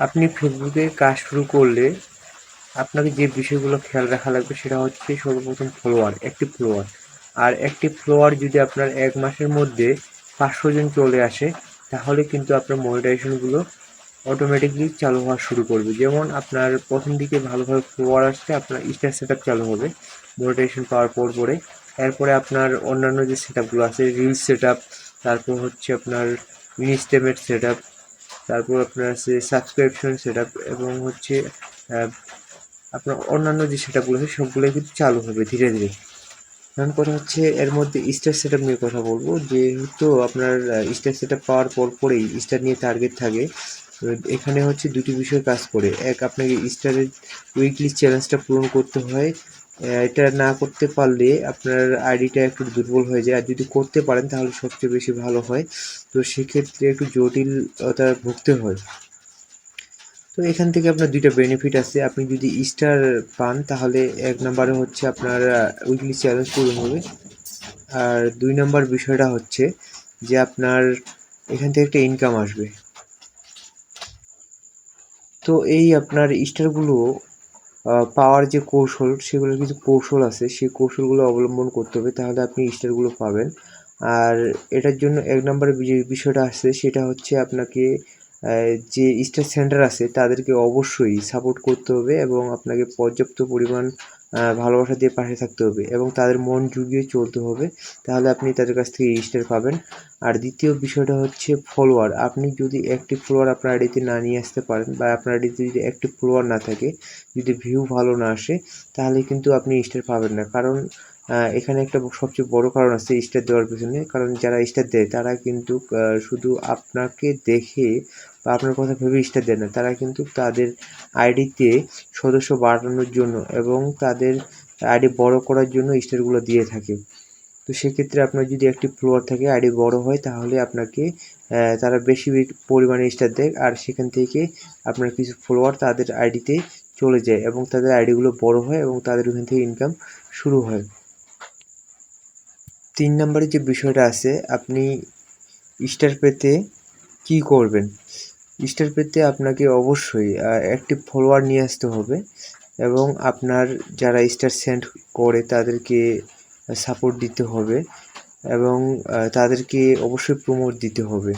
আপনি ফেসবুকে কাজ শুরু করলে আপনাকে যে বিষয়গুলো খেয়াল রাখা লাগবে সেটা হচ্ছে সর্বপ্রথম ফলোয়ার একটি ফলোয়ার আর একটি ফলোয়ার যদি আপনার এক মাসের মধ্যে পাঁচশো জন চলে আসে, তাহলে কিন্তু আপনার মনিটাইজেশনগুলো অটোমেটিকলি চালু হওয়া শুরু করবে। যেমন আপনার প্রথম দিকে ভালোভাবে ফলোয়ার আসছে আপনার স্টার সেট চালু হবে মনিটাইজেশন পাওয়ার পর পরে। এরপরে আপনার অন্যান্য যে সেট আপগুলো আছে রিলস সেট তারপর হচ্ছে আপনার ইনস্টেমেট সেট তারপর আপনার আছে সাবস্ক্রিপশন সেট এবং হচ্ছে আপনার অন্যান্য যে সেট আপগুলো আছে, সবগুলোই কিন্তু চালু হবে ধীরে ধীরে। এখন কথা হচ্ছে, এর মধ্যে স্টার সেট নিয়ে কথা বলব। যেহেতু আপনার স্টার সেট পাওয়ার পর পরেই স্টার নিয়ে টার্গেট থাকে এখানে হচ্ছে দুটি বিষয় কাজ করে। এক, আপনাকে স্টারের উইকলি চ্যালেঞ্জটা পূরণ করতে হয়। এটা না করতে পারলে আপনার আইডিটা একটু দুর্বল হয়ে যায়। আর যদি করতে পারেন, তাহলে সবচেয়ে বেশি ভালো হয়। তো সেক্ষেত্রে একটু জটিলতা ভুগতে হয়। তো এখান থেকে আপনার দুইটা বেনিফিট আছে। আপনি যদি স্টার পান, তাহলে এক নম্বরে হচ্ছে আপনার উইকলি চ্যালেঞ্জ পূরণ হবে। আর দুই নম্বর বিষয়টা হচ্ছে যে আপনার এখান থেকে একটা ইনকাম আসবে। তো এই আপনার স্টারগুলো পাওয়ার যে কৌশল, সেগুলোর কিছু কৌশল আছে, সেই কৌশলগুলো অবলম্বন করতে হবে, তাহলে আপনি স্টারগুলো পাবেন। আর এটার জন্য এক নম্বরে যে বিষয়টা আসছে সেটা হচ্ছে আপনাকে যে স্টার সেন্টার আছে, তাদেরকে অবশ্যই সাপোর্ট করতে হবে এবং আপনাকে পর্যাপ্ত পরিমাণ ভালোবাসা দিয়ে পাশে থাকতে হবে এবং তাদের মন জুগিয়ে চলতে হবে, তাহলে আপনি তাদের কাছ থেকে রেজিস্টার পাবেন। আর দ্বিতীয় বিষয়টা হচ্ছে ফলোয়ার আপনি যদি একটি ফলোয়ার আপনার আইডিতে না নিয়ে আসতে পারেন বা আপনার আইডিতে যদি একটি ফলোয়ার না থাকে, যদি ভিউ ভালো না আসে, তাহলে কিন্তু আপনি স্টার পাবেন না। কারণ এখানে একটা সবচেয়ে বড় কারণ আছে স্টার দেওয়ার পিছনে। কারণ যারা স্টার দেয়, তারা কিন্তু শুধু আপনাকে দেখে বা আপনার কথা ভেবে স্টার দেয় না, তারা কিন্তু তাদের আইডিতে সদস্য বাড়ানোর জন্য এবং তাদের আইডি বড় করার জন্য স্টারগুলো দিয়ে থাকে। তো সেক্ষেত্রে আপনার যদি একটি ফ্লোয়ার থাকে, আইডি বড় হয়, তাহলে আপনাকে তারা বেশি পরিমাণে স্টার দেয় আর সেখান থেকে আপনার কিছু ফলোয়ার তাদের আইডিতে চলে যায় এবং তাদের আইডিগুলো বড় হয় এবং তাদের ওখান থেকে ইনকাম শুরু হয়। তিন নম্বরে যে বিষয়টা আছে, আপনি স্টার পেতে কি করবেন? স্টার পেতে আপনাকে অবশ্যই একটি ফলোয়ার নিয়ে আসতে হবে এবং আপনার যারা স্টার সেন্ড করে তাদেরকে সাপোর্ট দিতে হবে এবং তাদেরকে অবশ্যই প্রমোট দিতে হবে।